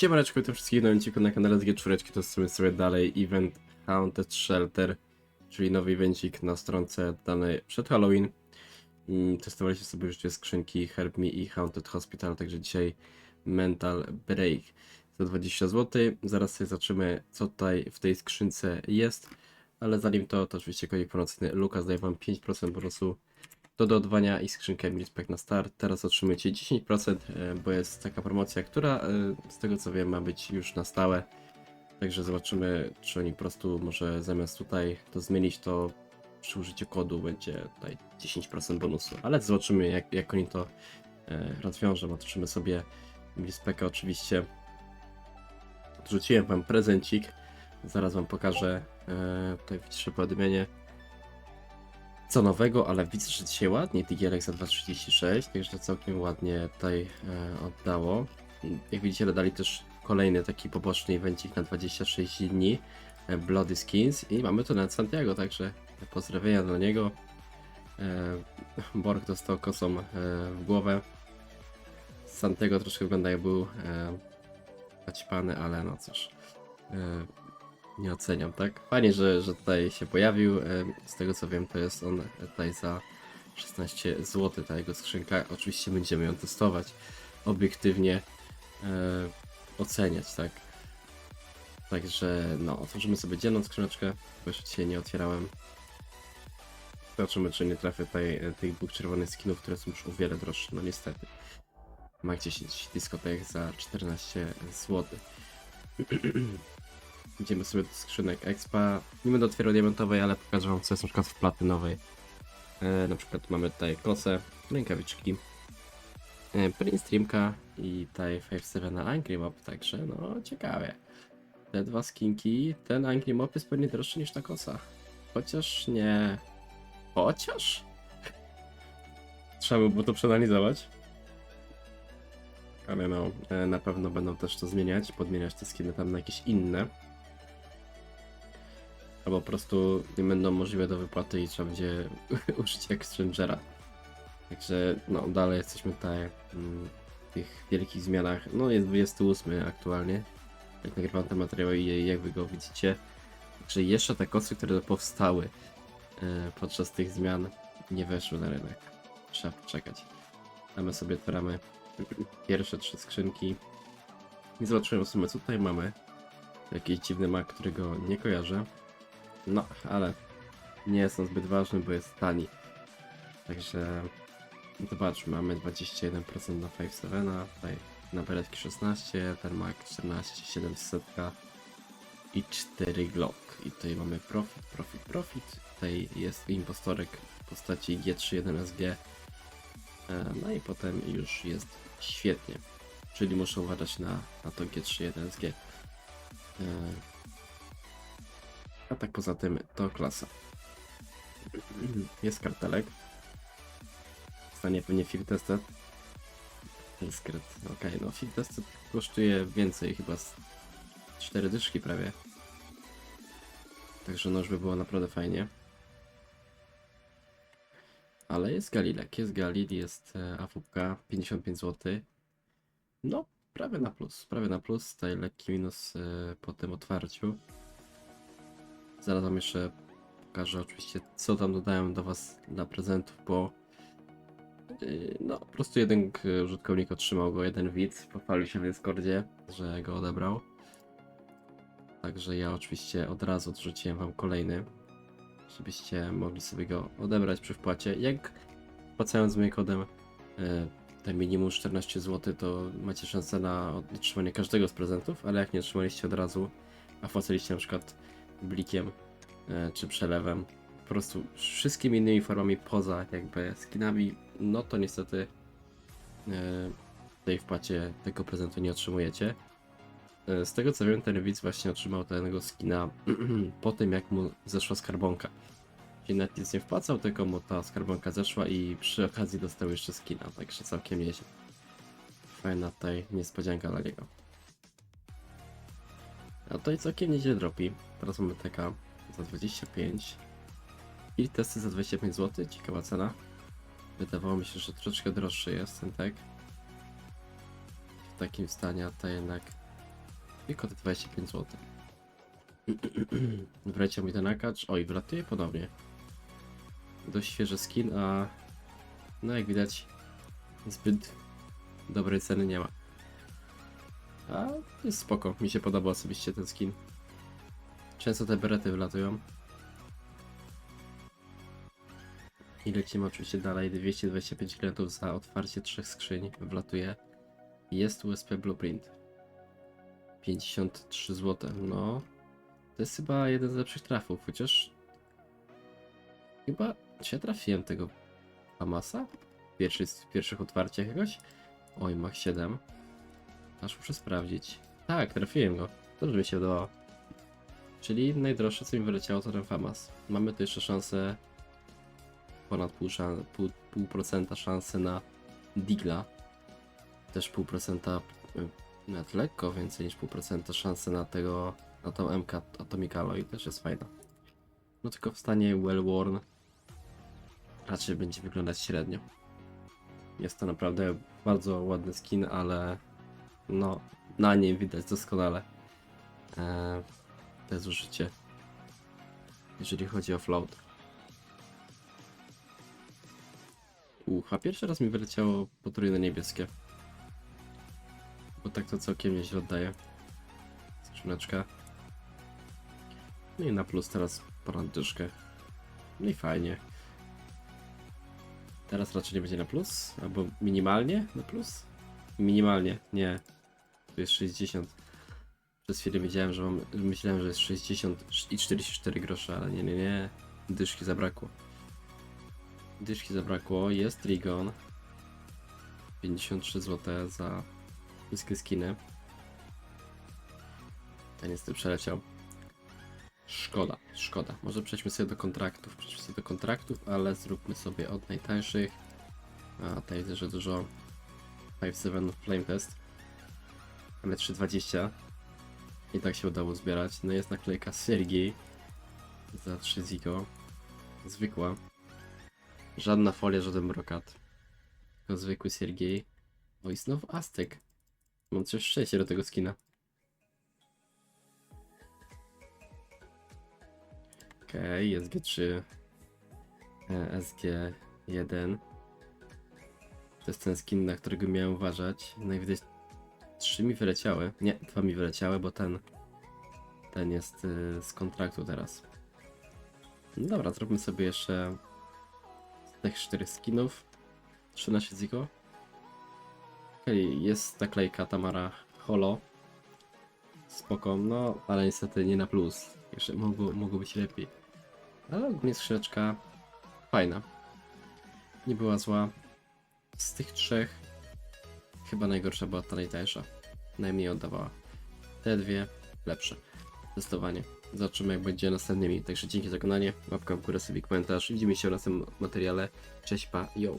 Siemaneczko, witam wszystkich na odcinku na kanale SG4, to sobie sobie dalej event Haunted Shelter, czyli nowy evencik na stronce danej przed Halloween. Mm, Testowaliście sobie już dwie skrzynki Help Me i Haunted Hospital, także dzisiaj Mental Break za 20 zł. Zaraz sobie zobaczymy co tutaj w tej skrzynce jest, ale zanim to, to oczywiście konik promocyjny Lukas daje wam 5% bonusu do doładowania i skrzynkę Milspec na start. Teraz otrzymujecie 10%, e, bo jest taka promocja, która e, z tego co wiem ma być już na stałe. Także zobaczymy, czy oni po prostu może zamiast tutaj to zmienić, to przy użyciu kodu będzie tutaj 10% bonusu. Ale zobaczymy, jak, jak oni to e, rozwiążą. Otworzymy sobie Milspeca oczywiście. Odrzuciłem wam prezencik. Zaraz wam pokażę tutaj widzicie powiadomienie co nowego, ale widzę, że dzisiaj ładnie Digielek za 2,36, także całkiem ładnie tutaj e, oddało. Jak widzicie, dodali też kolejny taki poboczny evencik na 26 dni, e, Bloody Skins i mamy tu nawet Santiago, także pozdrowienia dla niego. E, Borg dostał kosą e, w głowę. Santiago troszkę wygląda jak był e, naćpany, ale no cóż. E, nie oceniam, tak? Fajnie, że, że tutaj się pojawił. e, Z tego co wiem, to jest on tutaj za 16 zł, ta jego skrzynka. Oczywiście będziemy ją testować, obiektywnie e, oceniać, tak? Także no, otworzymy sobie dzienną skrzyneczkę, bo jeszcze dzisiaj nie otwierałem. Zobaczymy, czy nie trafię tutaj e, tych dwóch czerwonych skinów, które są już o wiele droższe, no niestety. Mag 10 dyskotek za 14 zł. Idziemy sobie do skrzynek Expa. Nie będę otwierał diamentowej, ale pokażę wam co jest na przykład w platynowej. E, na przykład mamy tutaj kosę, rękawiczki, e, streamka i tutaj 5-7 na Angry Mob, także no ciekawie. Te dwa skinki, ten Angry Mob jest pewnie droższy niż ta kosa. Chociaż nie... Chociaż? Trzeba by było to przeanalizować. Ale no, e, na pewno będą też to zmieniać, podmieniać te skiny tam na jakieś inne. Albo po prostu nie będą możliwe do wypłaty i trzeba będzie użyć Exchangera. Także no, dalej jesteśmy mm, w tych wielkich zmianach. No jest 28 aktualnie, jak nagrywam te materiały i jak wy go widzicie. Także jeszcze te kosy, które powstały e, podczas tych zmian nie weszły na rynek. Trzeba poczekać. A my sobie otwieramy pierwsze trzy skrzynki. I zobaczymy w sumie co tutaj mamy. Jakiś dziwny mak, którego nie kojarzę. No, ale nie jest on zbyt ważny, bo jest tani. Także zobaczmy, mamy 21% na 5-7, tutaj na beretki 16, ten mak 14, 700 i 4 Glock. I tutaj mamy profit, profit, profit. Tutaj jest impostorek w postaci G31SG. E, No i potem już jest świetnie. Czyli muszę uważać na, na to G31SG. A tak poza tym to klasa. Jest kartelek. Stanie pewnie field tested. Skryt. Okej, no field tested kosztuje więcej, chyba z 4 dyszki prawie. Także no już by było naprawdę fajnie. Ale jest Galilek, jest Galil, jest AWP 55 zł. No, prawie na plus, prawie na plus. Tutaj lekki minus e, po tym otwarciu. Zaraz wam jeszcze pokażę oczywiście co tam dodałem do was dla prezentów, bo yy, no po prostu jeden użytkownik otrzymał go, jeden widz, pochwalił się w Discordzie, że go odebrał. Także ja oczywiście od razu odrzuciłem wam kolejny, żebyście mogli sobie go odebrać przy wpłacie. Jak wpłacając moim kodem yy, te minimum 14 zł, to macie szansę na otrzymanie każdego z prezentów, ale jak nie otrzymaliście od razu, a wpłaciliście na przykład blikiem e, czy przelewem, po prostu wszystkimi innymi formami poza jakby skinami, no to niestety e, w tej wpłacie tego prezentu nie otrzymujecie. E, Z tego co wiem, ten widz właśnie otrzymał tego skina po tym jak mu zeszła skarbonka. Czyli nawet nic nie wpłacał, tylko mu ta skarbonka zeszła i przy okazji dostał jeszcze skina, także całkiem nieźle. Fajna tutaj niespodzianka dla niego. A to i całkiem nieźle dropi. Teraz mamy TK za 25. I testy za 25 zł. Ciekawa cena. Wydawało mi się, że troszeczkę droższy jest ten tek. W takim stanie, a to jednak Tylko te 25 zł. Wleciał mi ten akacz. Oj, wlatuje ponownie. Dość świeży skin, a no jak widać zbyt dobrej ceny nie ma. A jest spoko, mi się podoba osobiście ten skin. Często te berety wlatują. I lecimy oczywiście dalej. 225 klientów za otwarcie trzech skrzyń wlatuje. Jest USP Blueprint. 53 zł. No, to jest chyba jeden z lepszych trafów, chociaż chyba czy ja trafiłem tego Famasa? Pierwszy, w pierwszych otwarciach jakoś? Oj, Mach 7. Aż muszę sprawdzić. Tak, trafiłem go. Dobrze mi się udało. Czyli najdroższe co mi wyleciało to ten Famas. Mamy tu jeszcze szansę ponad pół, szan- pół, pół procenta szansy na Digla. Też pół procenta, y, nawet lekko więcej niż pół procenta szansy na tego, na tą MK Atomic Alloy też jest fajna. No tylko w stanie well worn raczej będzie wyglądać średnio. Jest to naprawdę bardzo ładny skin, ale no na nim widać doskonale e, te zużycie, jeżeli chodzi o float. Uch, a pierwszy raz mi wyleciało potrójne niebieskie. Bo tak to całkiem nieźle oddaje. Skrzyneczka. No i na plus teraz ponad. No i fajnie. Teraz raczej nie będzie na plus, albo minimalnie na plus? Minimalnie, nie. Tu jest 60. Przez chwilę wiedziałem, że mam, myślałem, że jest 60 i 44 grosze, ale nie, nie, nie. Dyszki zabrakło. Dyszki zabrakło, jest Trigon. 53 zł za niskie skiny. Ten niestety przeleciał. Szkoda, szkoda. Może przejdźmy sobie do kontraktów. Przejdźmy sobie do kontraktów, ale zróbmy sobie od najtańszych. A tutaj widzę, że dużo 5.7 Flame Test. Ale 3.20. I tak się udało zbierać. No jest naklejka Sergiej za 3 ziko. Zwykła. Żadna folia, żaden brokat. Tylko zwykły Sergiej. O i znowu Aztek. Mam coś szczęście do tego skina. Okej, okay, SG3, e, SG1. To jest ten skin, na którego miałem uważać. No i widać, trzy mi wyleciały. Nie, dwa mi wyleciały, bo ten, ten jest y, z kontraktu teraz. No dobra, zróbmy sobie jeszcze z tych czterech skinów. 13 ziko. Okej, jest naklejka Tamara Holo. Spoko, no, ale niestety nie na plus. Jeszcze mogło, mogło być lepiej. Ale ogólnie skrzyneczka fajna. Nie była zła. Z tych trzech chyba najgorsza była ta najtańsza. Najmniej oddawała. Te dwie lepsze. Zdecydowanie. Zobaczymy jak będzie następnymi. Także dzięki za oglądanie. Łapka w górę sobie komentarz. Widzimy się w następnym materiale. Cześć pa, yo!